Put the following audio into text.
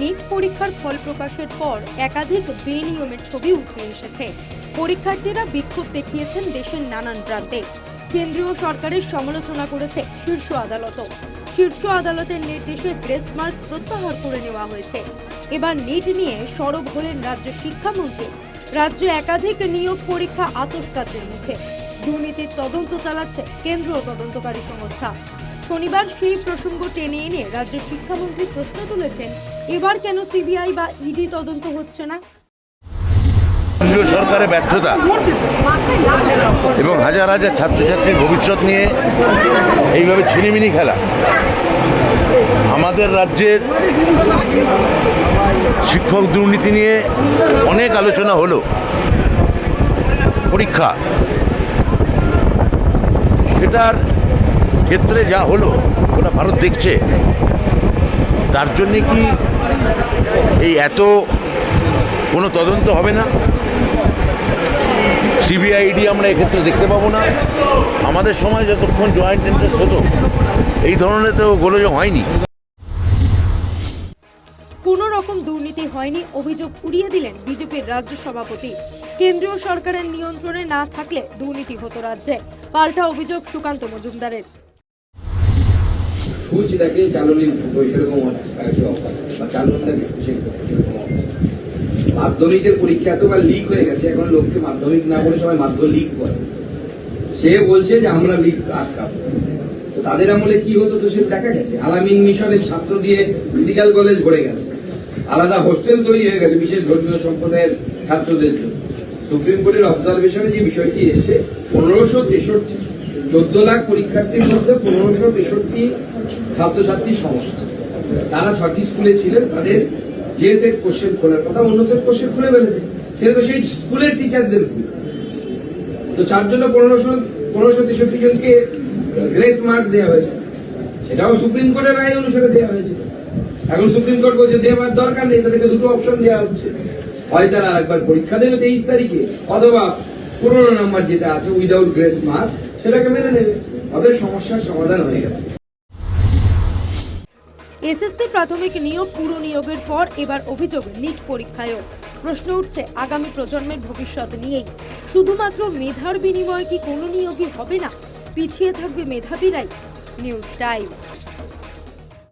NEET পরীক্ষার ফল প্রকাশের পর একাধিক বেনিয়মের ছবি উঠে এসেছে। পরীক্ষার্থীরা বিক্ষোভ দেখিয়েছেন দেশের নানান প্রান্তে। কেন্দ্রীয় সরকারের সমালোচনা করেছে শীর্ষ আদালতও শীর্ষ আদালতের নির্দেশে গ্রেস মার্ক প্রত্যাহার করে নেওয়া হয়েছে। এবার নিট নিয়ে সরব হলেন রাজ্য শিক্ষামন্ত্রী। রাজ্যে একাধিক নিয়োগ পরীক্ষা আতসকাচের মুখে। দুর্নীতির তদন্ত চালাচ্ছে কেন্দ্রীয় তদন্তকারী সংস্থা। শনিবার সেই প্রসঙ্গ টেনে এনে রাজ্য শিক্ষামন্ত্রী প্রশ্ন তুলেছেন, এবার কেন সিবিআই বা ইডি তদন্ত হচ্ছে না? কেন্দ্রীয় সরকারের ব্যর্থতা এবং হাজার হাজার ছাত্রছাত্রীর ভবিষ্যৎ নিয়ে এইভাবে ছিনিমিনি খেলা। আমাদের রাজ্যের শিক্ষক দুর্নীতি নিয়ে অনেক আলোচনা হলো। পরীক্ষা। সেটার ক্ষেত্রে যা হলো ওটা ভারত দেখছে, তার জন্যে কি এই এত কোনো তদন্ত হবে না? সিবিআইডি আমরা এক্ষেত্রে দেখতে পাবো না। আমাদের সময় যতক্ষণ জয়েন্ট ইন্টারেস্ট হতো, এই ধরনের তো গোলযোগ হয়নি। কোনো রকম দুর্নীতি হয়নি, অভিযোগ উড়িয়ে দিলেন বিজেপির রাজ্য সভাপতি। কেন্দ্রীয় সরকারের নিয়ন্ত্রণে না থাকলে দুর্নীতি হতো রাজ্যে। পাল্টা অভিযোগ সুকান্ত মজুমদারের। সূচ দেখে চালনির ফুটো সেরকম অবস্থা। বা চালন দেখে মাধ্যমিকের পরীক্ষা এতবার লিক হয়ে গেছে, এখন লোককে মাধ্যমিক না বলে সবাই মাধ্যমিক লিক করে। সে বলছে যে আমরা লিক আটকাবো। তো তাদের আমলে কি হতো তো সেটা দেখা গেছে। আলামিন মিশনের ছাত্র দিয়ে মেডিকেল কলেজ ভরে গেছে। আলাদা হোস্টেল তৈরি হয়ে গেছে বিশেষ ধর্মীয় সম্প্রদায়ের ছাত্রদের জন্য। সুপ্রিম কোর্টের অবজারভেশনে যে বিষয়টি এসছে, পনেরোশো তেষট্টি চোদ্দ লাখ পরীক্ষার্থীর মধ্যে পনেরোশো তেষট্টি ছাত্রছাত্রীর সমস্যা। তারা ছটি স্কুলে ছিলেন, তাদের যে সেট কোশ্চেন খোলার কথা অন্য সেট কোশ্চেন খুলে ফেলেছে। সেটা তো সেই স্কুলের টিচারদের ভুল। তো চার জন্য পনেরোশো পনেরোশো তেষট্টি জনকে গ্রেস মার্ক দেওয়া হয়েছে। সেটাও সুপ্রিম কোর্টের রায় অনুসারে দেওয়া হয়েছে। এখন সুপ্রিম কোর্ট বলছে, দেওয়ার দরকার নেই, তাদেরকে দুটো অপশন দেওয়া হচ্ছে। হয় তারা আরেকবার পরীক্ষা দেবে তেইশ তারিখে, অথবা পুরোনো নাম্বার যেটা আছে উইদাউট গ্রেস মার্কস সেটাকে মেনে নেবে। ওদের সমস্যার সমাধান হয়ে গেছে। এসএসসি প্রাথমিক নিয়োগ, পুরো নিয়োগের পর এবার অভিযোগ নিট পরীক্ষায়ও। প্রশ্ন উঠছে, আগামী প্রজন্মের ভবিষ্যৎ নিয়েই। শুধুমাত্র মেধার বিনিময়ে কি কোনো নিয়োগই হবে না? পিছিয়ে থাকবে মেধাবীরাই। News time.